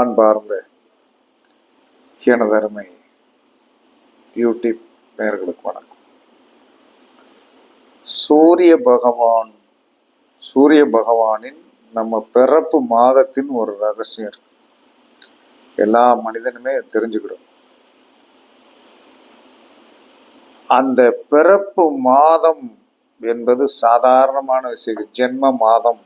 அன்பார்ந்த எனதருமை யூடியூப் பெயர்களுக்கு வணக்கம். சூரிய பகவான் சூரிய பகவானின் நம்ம பிறப்பு மாதத்தின் ஒரு ரகசியம் இருக்கு. எல்லா மனிதனுமே தெரிஞ்சுக்கிடும் அந்த பிறப்பு மாதம் என்பது சாதாரணமான விஷயம். ஜென்ம மாதம்.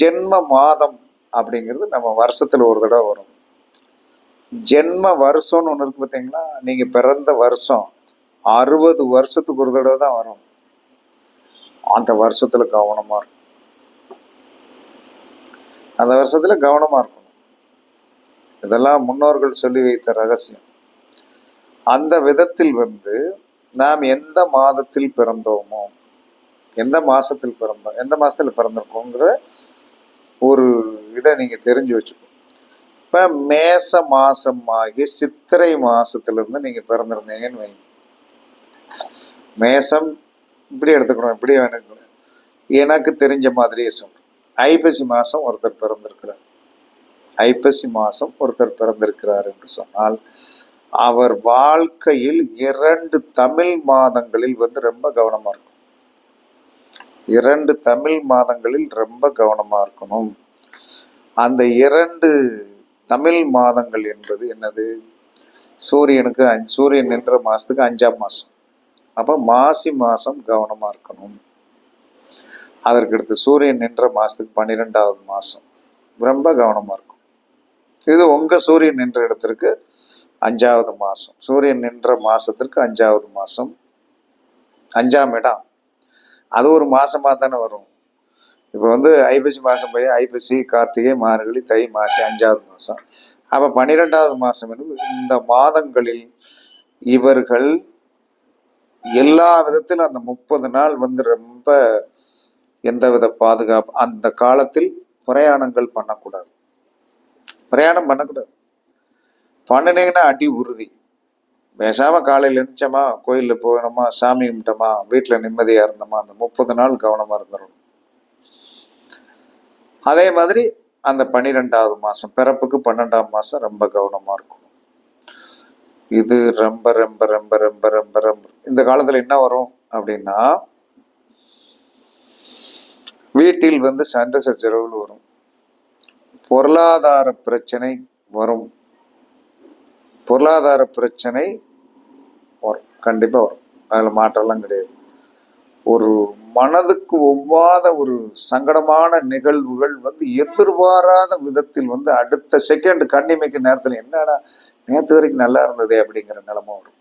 ஜென்ம மாதம் அப்படிங்கிறது நம்ம வருஷத்துல ஒரு தடவை வரும். ஜென்ம வருஷம்னு ஒன்று இருக்கு பார்த்தீங்கன்னா நீங்க பிறந்த வருஷம் அறுபது வருஷத்துக்கு ஒரு தடவை தான் வரும். அந்த வருஷத்துல கவனமா இருக்கும் அந்த வருஷத்துல கவனமா இருக்கணும். இதெல்லாம் முன்னோர்கள் சொல்லி வைத்த ரகசியம். அந்த விதத்தில் வந்து நாம் எந்த மாதத்தில் பிறந்தோமோ எந்த மாசத்தில் பிறந்தோம் எந்த மாசத்துல பிறந்திருக்கோங்கிற ஒரு இதை நீங்க தெரிஞ்சு வச்சுக்கணும். இப்ப மேச மாதம் ஆகி சித்திரை மாசத்துல இருந்து நீங்க பிறந்திருந்தீங்கன்னு வைங்க. மேசம் இப்படி எடுத்துக்கணும் இப்படி எடுக்கணும். எனக்கு தெரிஞ்ச மாதிரியே சொல்றேன். ஐப்பசி மாசம் ஒருத்தர் பிறந்திருக்கிறார். ஐப்பசி மாசம் ஒருத்தர் பிறந்திருக்கிறார் என்று சொன்னால் அவர் வாழ்க்கையில் இரண்டு தமிழ் மாதங்களில் வந்து ரொம்ப கவனமா இருக்கும் இரண்டு தமிழ் மாதங்களில் ரொம்ப கவனமாக இருக்கணும். அந்த இரண்டு தமிழ் மாதங்கள் என்பது என்னது? சூரியனுக்கு சூரியன் நின்ற மாதத்துக்கு அஞ்சாம் மாதம் அப்போ மாசி மாதம் கவனமாக இருக்கணும். அதற்கடுத்து சூரியன் நின்ற மாதத்துக்கு பன்னிரெண்டாவது மாதம் ரொம்ப கவனமாக இருக்கும் இது உங்கள் சூரியன் நின்ற இடத்திற்கு அஞ்சாவது மாதம் சூரியன் நின்ற மாதத்திற்கு அஞ்சாவது மாதம் அஞ்சாம் இடம். அது ஒரு மாசமா தானே வரும். இப்போ வந்து ஐப்பசி மாசம் போய் ஐப்பசி கார்த்திகை மார்கழி தை மாசி அஞ்சாவது மாசம். அப்ப பன்னிரெண்டாவது மாசம் என்பது இந்த மாதங்களில் இவர்கள் எல்லா விதத்திலும் அந்த முப்பது நாள் வந்து ரொம்ப எந்தவித பாதுகாப்பு அந்த காலத்தில் பிரயாணங்கள் பண்ணக்கூடாது. பிரயாணம் பண்ணக்கூடாது. பண்ணினீங்கன்னா அடி உறுதி. பேசாம காலையில் எழுந்திரிச்சோமா கோயிலில் போகணுமா சாமி கும்பிட்டோமா வீட்டில் நிம்மதியாக இருந்தோமா அந்த முப்பது நாள் கவனமாக இருந்துடணும் அதே மாதிரி அந்த பன்னிரெண்டாவது மாதம் பிறப்புக்கு பன்னெண்டாம் மாதம் ரொம்ப கவனமாக இருக்கும் இது ரொம்ப ரொம்ப ரொம்ப ரொம்ப ரொம்ப ரொம்ப. இந்த காலத்தில் என்ன வரும் அப்படின்னா வீட்டில் வந்து சண்டை சச்சரவுகள் வரும். பொருளாதார பிரச்சனை வரும். பொருளாதார பிரச்சனை கண்டிப்பாக கண்டிப்பா வரும். அதுல மாற்றம்லாம் கிடையாது. ஒரு மனதுக்கு ஒவ்வாத ஒரு சங்கடமான நிகழ்வுகள் வந்து எதிர்பாராத விதத்தில் வந்து அடுத்த செகண்ட் கண்ணிமைக்கு நேரத்தில் என்னடா நேற்று வரைக்கும் நல்லா இருந்ததே அப்படிங்கிற நிலைமை வரும்.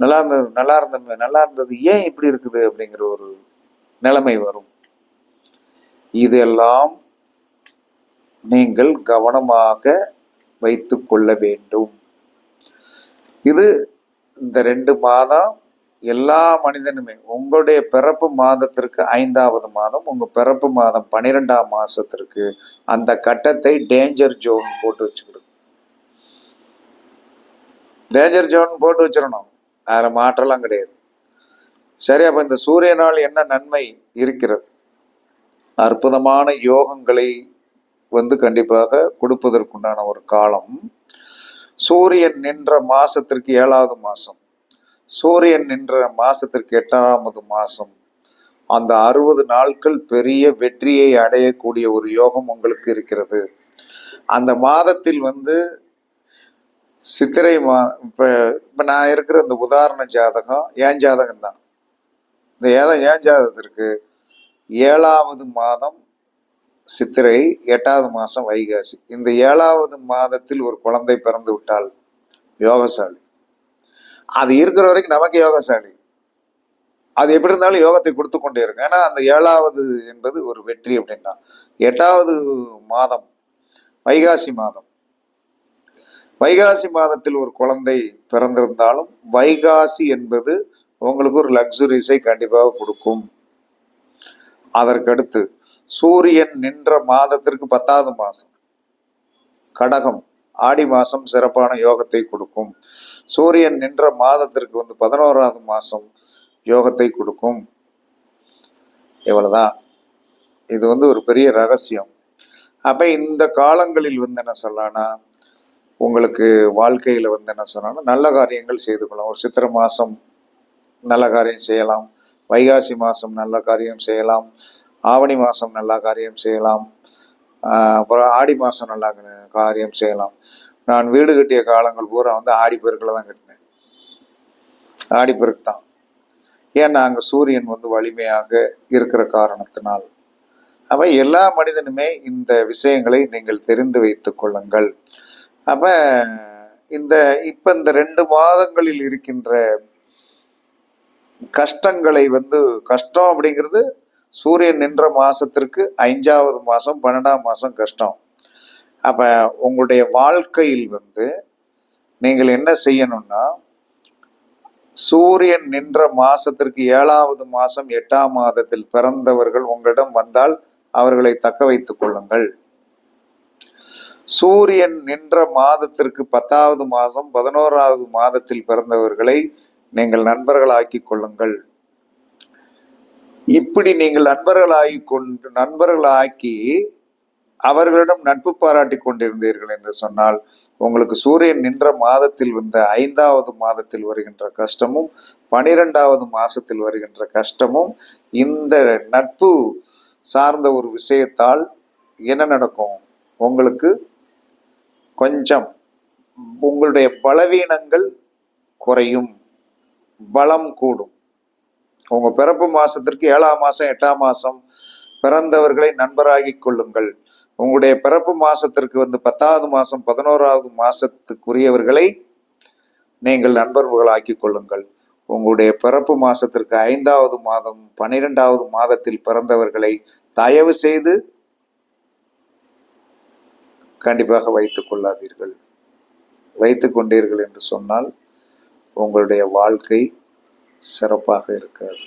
நல்லா இருந்தது நல்லா இருந்த நல்லா இருந்தது ஏன் இப்படி இருக்குது அப்படிங்கிற ஒரு நிலைமை வரும். இதெல்லாம் நீங்கள் கவனமாக வைத்து கொள்ள வேண்டும். இது இந்த ரெண்டு மாதம் எல்லா மனிதனுமே உங்களுடைய பிறப்பு மாதத்திற்கு ஐந்தாவது மாதம் உங்க பிறப்பு மாதம் பன்னிரெண்டாம் மாசத்திற்கு அந்த கட்டத்தை டேஞ்சர் ஜோன் போட்டு வச்சுக்கிடும் டேஞ்சர் ஜோன் போட்டு வச்சிடணும். அதுல மாற்றலாம் கிடையாது. சரி அப்ப இந்த சூரியனால் என்ன நன்மை இருக்கிறது? அற்புதமான யோகங்களை வந்து கண்டிப்பாக கொடுப்பதற்குண்டான ஒரு காலம் சூரியன் நின்ற மாசத்திற்கு ஏழாவது மாசம். சூரியன் நின்ற மாசத்திற்கு எட்டாவது மாசம். அந்த அறுபது நாட்கள் பெரிய வெற்றியை அடையக்கூடிய ஒரு யோகம் உங்களுக்கு இருக்கிறது. அந்த மாதத்தில் வந்து சித்திரை மா இப்போ இப்போ நான் இருக்கிற இந்த உதாரண ஜாதகம் ஏன் ஜாதகம் தான் இந்த ஏதா ஏன் ஜாதகத்திற்கு ஏழாவது மாதம் சித்திரை எட்டாவது மாதம் வைகாசி. இந்த ஏழாவது மாதத்தில் ஒரு குழந்தை பிறந்து விட்டால் யோகசாலி. அது இருக்கிற வரைக்கும் நமக்கு யோகசாலி. அது எப்படி இருந்தாலும் யோகத்தை கொடுத்து கொண்டே இருக்கும். ஏன்னா அந்த ஏழாவது என்பது ஒரு வெற்றி அப்படின்னா. எட்டாவது மாதம் வைகாசி மாதம். வைகாசி மாதத்தில் ஒரு குழந்தை பிறந்திருந்தாலும் வைகாசி என்பது உங்களுக்கு ஒரு லக்ஸுரிஸை கண்டிப்பாக கொடுக்கும். அதற்கடுத்து சூரியன் நின்ற மாதத்திற்கு பத்தாவது மாதம் கடகம் ஆடி மாசம் சிறப்பான யோகத்தை கொடுக்கும். சூரியன் நின்ற மாதத்திற்கு வந்து பதினோராவது மாசம் யோகத்தை கொடுக்கும். இவ்வளோதான் இது வந்து ஒரு பெரிய ரகசியம். அப்ப இந்த காலங்களில் வந்து என்ன சொல்லலாம்னா உங்களுக்கு வாழ்க்கையில வந்து என்ன சொன்னா நல்ல காரியங்கள் செய்து கொள்ளலாம். ஒரு சித்திரை மாசம் நல்ல காரியம் செய்யலாம். வைகாசி மாசம் நல்ல காரியம் செய்யலாம். ஆவணி மாதம் நல்லா காரியம் செய்யலாம். அப்புறம் ஆடி மாதம் நல்லா காரியம் செய்யலாம். நான் வீடு கட்டிய காலங்கள் பூரா வந்து ஆடி பெருக்கில் தான் கட்டினேன். ஆடி பெருக்கு தான். ஏன்னா அங்கே சூரியன் வந்து வலிமையாக இருக்கிற காரணத்தினால். அப்போ எல்லா மனிதனுமே இந்த விஷயங்களை நீங்கள் தெரிந்து வைத்துக் கொள்ளுங்கள். அப்போ இந்த இப்போ இந்த ரெண்டு மாதங்களில் இருக்கின்ற கஷ்டங்களை வந்து கஷ்டம் அப்படிங்கிறது சூரியன் நின்ற மாசத்திற்கு ஐந்தாவது மாசம் பன்னெண்டாம் மாசம் கஷ்டம். அப்ப உங்களுடைய வாழ்க்கையில் வந்து நீங்கள் என்ன செய்யணும்னா சூரியன் நின்ற மாசத்திற்கு ஏழாவது மாசம் எட்டாம் மாதத்தில் பிறந்தவர்கள் உங்களிடம் வந்தால் அவர்களை தக்க வைத்துக் கொள்ளுங்கள். சூரியன் நின்ற மாதத்திற்கு பத்தாவது மாதம் பதினோராவது மாதத்தில் பிறந்தவர்களை நீங்கள் நண்பர்களாக்கி கொள்ளுங்கள். இப்படி நீங்கள் நண்பர்களாகி கொண்டு நண்பர்களாக்கி அவர்களிடம் நட்பு பாராட்டி கொண்டிருந்தீர்கள் என்று சொன்னால் உங்களுக்கு சூரியன் நின்ற மாதத்தில் வந்த ஐந்தாவது மாதத்தில் வருகின்ற கஷ்டமும் பனிரெண்டாவது மாசத்தில் வருகின்ற கஷ்டமும் இந்த நட்பு சார்ந்த ஒரு விஷயத்தால் என்ன நடக்கும்? உங்களுக்கு கொஞ்சம் உங்களுடைய பலவீனங்கள் குறையும் பலம் கூடும். உங்க பிறப்பு மாசத்திற்கு ஏழாம் மாசம் எட்டாம் மாசம் பிறந்தவர்களை நண்பராகி கொள்ளுங்கள். உங்களுடைய பிறப்பு மாசத்திற்கு வந்து பத்தாவது மாசம் பதினோராவது மாசத்துக்குரியவர்களை நீங்கள் நண்பர்களாக்கி கொள்ளுங்கள். உங்களுடைய பிறப்பு மாசத்திற்கு ஐந்தாவது மாதம் பனிரெண்டாவது மாதத்தில் பிறந்தவர்களை தயவு செய்து கண்டிப்பாக வைத்துக் கொள்ளாதீர்கள். வைத்துக் கொண்டீர்கள் என்று சொன்னால் உங்களுடைய வாழ்க்கை சிறப்பாக இருக்காது.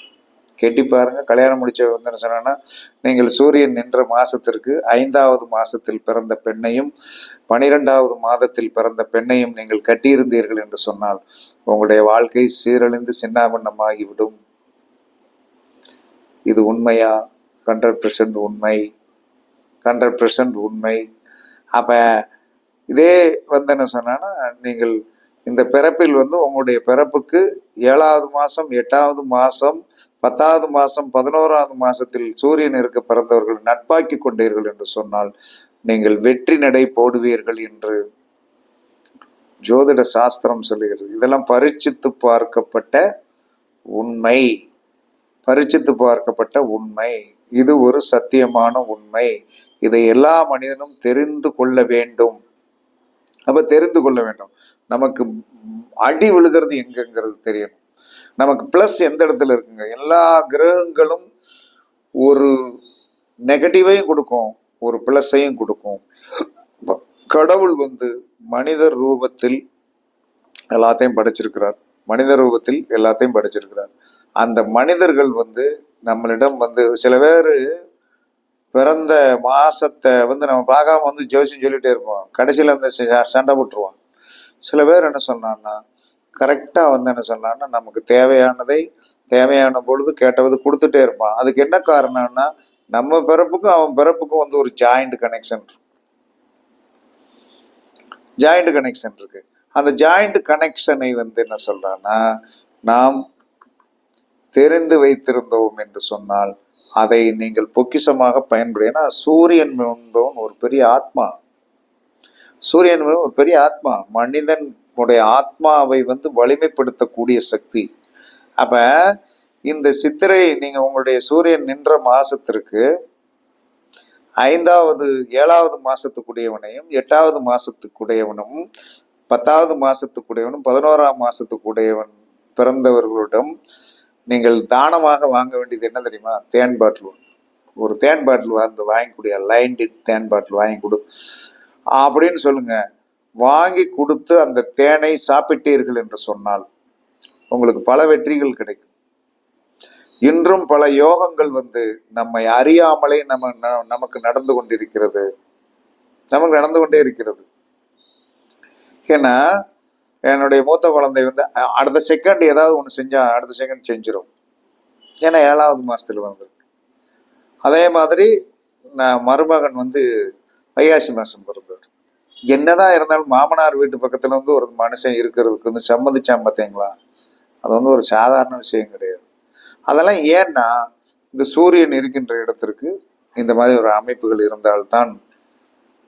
கெட்டி பாருங்க. கல்யாணம் முடிச்ச வந்து சொன்னா நீங்கள் சூரியன் நின்ற மாசத்திற்கு ஐந்தாவது மாசத்தில் பிறந்த பெண்ணையும் பனிரெண்டாவது மாதத்தில் பிறந்த பெண்ணையும் நீங்கள் கட்டியிருந்தீர்கள் என்று சொன்னால் உங்களுடைய வாழ்க்கை சீரழிந்து சின்னாபின்னமாகிவிடும். இது உண்மையா? ஹண்ட்ரட் பெர்சன்ட் உண்மை. ஹண்ட்ரட் பெர்சன்ட் உண்மை. அப்ப இதே வந்து என்ன சொன்னா நீங்கள் இந்த பிறப்பில் வந்து உங்களுடைய பிறப்புக்கு ஏழாவது மாசம் எட்டாவது மாசம் பத்தாவது மாசம் பதினோராவது மாசத்தில் சூரியன் இருக்க பிறந்தவர்கள் நட்பாக்கி கொண்டீர்கள் என்று சொன்னால் நீங்கள் வெற்றி நடை போடுவீர்கள் என்று ஜோதிட சாஸ்திரம் சொல்லுகிறது. இதெல்லாம் பரிச்சித்து பார்க்கப்பட்ட உண்மை. பரிச்சித்து பார்க்கப்பட்ட உண்மை. இது ஒரு சத்தியமான உண்மை. இதை எல்லா மனிதனும் தெரிந்து கொள்ள வேண்டும். அப்ப தெரிந்து கொள்ள வேண்டும். நமக்கு அடி விழுகிறது எங்கங்கிறது தெரியணும். நமக்கு பிளஸ் எந்த இடத்துல இருக்குங்க? எல்லா கிரகங்களும் ஒரு நெகட்டிவையும் கொடுக்கும் ஒரு பிளஸையும் கொடுக்கும். கடவுள் வந்து மனிதர் ரூபத்தில் எல்லாத்தையும் படைச்சிருக்கிறார். மனித ரூபத்தில் எல்லாத்தையும் படைச்சிருக்கிறார். அந்த மனிதர்கள் வந்து நம்மளிடம் வந்து சில பேர் பிறந்த மாசத்தை வந்து நம்ம பார்க்காம வந்து ஜோசியம் சொல்லிட்டே இருப்போம் கடைசியில் அந்த ச- சண்டை போட்டுருவான். சில பேர் என்ன சொன்னான்னா கரெக்டாக வந்து என்ன சொன்னான்னா நமக்கு தேவையானதை தேவையான பொழுது கேட்டவது கொடுத்துட்டே இருப்பான். அதுக்கு என்ன காரணம்னா நம்ம பிறப்புக்கும் அவன் பிறப்புக்கும் வந்து ஒரு ஜாயிண்ட் கனெக்ஷன் இருக்கு. ஜாயிண்ட் கனெக்ஷன் இருக்கு. அந்த ஜாயிண்ட் கனெக்ஷனை வந்து என்ன சொல்றான்னா நாம் தெரிந்து வைத்திருந்தோம் என்று சொன்னால் அதை நீங்கள் பொக்கிஷமாக பயன்படுத்தினா சூரியன் என்பவன் ஒரு பெரிய ஆத்மா. சூரியன் ஒரு பெரிய ஆத்மா. மனிதன் உடைய ஆத்மாவை வந்து வலிமைப்படுத்தக்கூடிய சக்தி. அப்ப இந்த சித்திரை நீங்க உங்களுடைய சூரியன் நின்ற மாசத்திற்கு ஐந்தாவது ஏழாவது மாசத்துக்குடையவனையும் எட்டாவது மாசத்துக்குடையவனும் பத்தாவது மாசத்துக்குடையவனும் பதினோராம் மாசத்துக்குடையவன் பிறந்தவர்களிடம் நீங்கள் தானமாக வாங்க வேண்டியது என்ன தெரியுமா? தேன் பாட்டில். ஒரு தேன் பாட்டில் வந்து வாங்கக்கூடிய லைன்டு தேன் பாட்டில் வாங்கி கொடு. அப்படின்னு சொல்லுங்க. வாங்கி கொடுத்து அந்த தேனை சாப்பிட்டீர்கள் என்று சொன்னால் உங்களுக்கு பல வெற்றிகள் கிடைக்கும். இன்றும் பல யோகங்கள் வந்து நம்மை அறியாமலே நம்ம ந- நமக்கு நடந்து கொண்டிருக்கிறது. நமக்கு நடந்து கொண்டே இருக்கிறது. ஏன்னா என்னுடைய மூத்த குழந்தை வந்து அடுத்த செகண்ட் ஏதாவது ஒன்று செஞ்சா அடுத்த செகண்ட் செஞ்சிடும் ஏன்னா ஏழாவது மாதத்தில் வந்திருக்கு அதே மாதிரி நான் மருமகன் வந்து வைகாசி மாசம் பிறந்தவர் என்னதான் இருந்தாலும் மாமனார் வீட்டு பக்கத்துல வந்து ஒரு மனுஷன் இருக்கிறதுக்கு வந்து சம்மதிச்சா பார்த்தீங்களா அது வந்து ஒரு சாதாரண விஷயம் கிடையாது. அதெல்லாம் ஏன்னா இந்த சூரியன் இருக்கின்ற இடத்திற்கு இந்த மாதிரி ஒரு அமைப்புகள் இருந்தால்தான்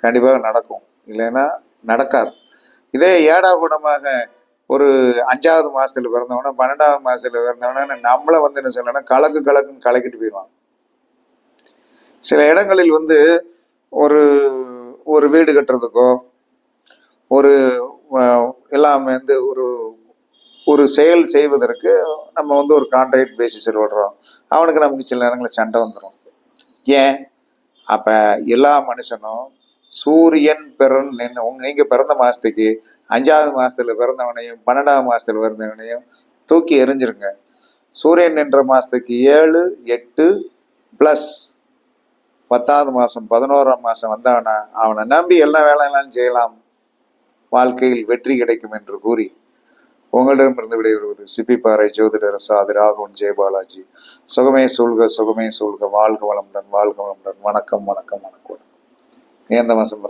கண்டிப்பாக நடக்கும். இல்லைன்னா நடக்காது. இதே ஏடா கூடமாக ஒரு அஞ்சாவது மாசத்துல பிறந்தவன பன்னெண்டாவது மாசத்துல பிறந்தவன நம்மள வந்து என்ன சொல்லணும்னா கலக்கு கலக்குன்னு கலக்கிட்டு போயிடுவாங்க சில இடங்களில் வந்து ஒரு ஒரு வீடு கட்டுறதுக்கோ ஒரு எல்லாமே வந்து ஒரு ஒரு செயல் செய்வதற்கு நம்ம வந்து ஒரு கான்ட்ராக்ட் பேசிஸில் விடுறோம். அவனுக்கு நமக்கு சில நேரங்களில் சண்டை வந்துடும் ஏன்? அப்போ எல்லா மனுஷனும் சூரியன் பிறன் நின்று நீங்கள் பிறந்த மாதத்துக்கு அஞ்சாவது மாதத்தில் பிறந்தவனையும் பன்னெண்டாவது மாதத்தில் பிறந்தவனையும் தூக்கி எறிஞ்சிருங்க. சூரியன் நின்ற மாதத்துக்கு ஏழு எட்டு ப்ளஸ் பத்தாவது மாசம் பதினோராம் மாசம் வந்தவன அவனை நம்பி எல்லா வேலையெல்லாம் செய்யலாம். வாழ்க்கையில் வெற்றி கிடைக்கும் என்று கூறி உங்களிடமிருந்து விடைபெறுவது சிப்பிப்பாறை ஜோதிடர் சாதி ராகவன் ஜெயபாலாஜி சுகமே சூழ்க சுகமே சூழ்க. வாழ்க வளமுடன் வாழ்க வளமுடன். வணக்கம் வணக்கம் வணக்கம். எந்த மாசம்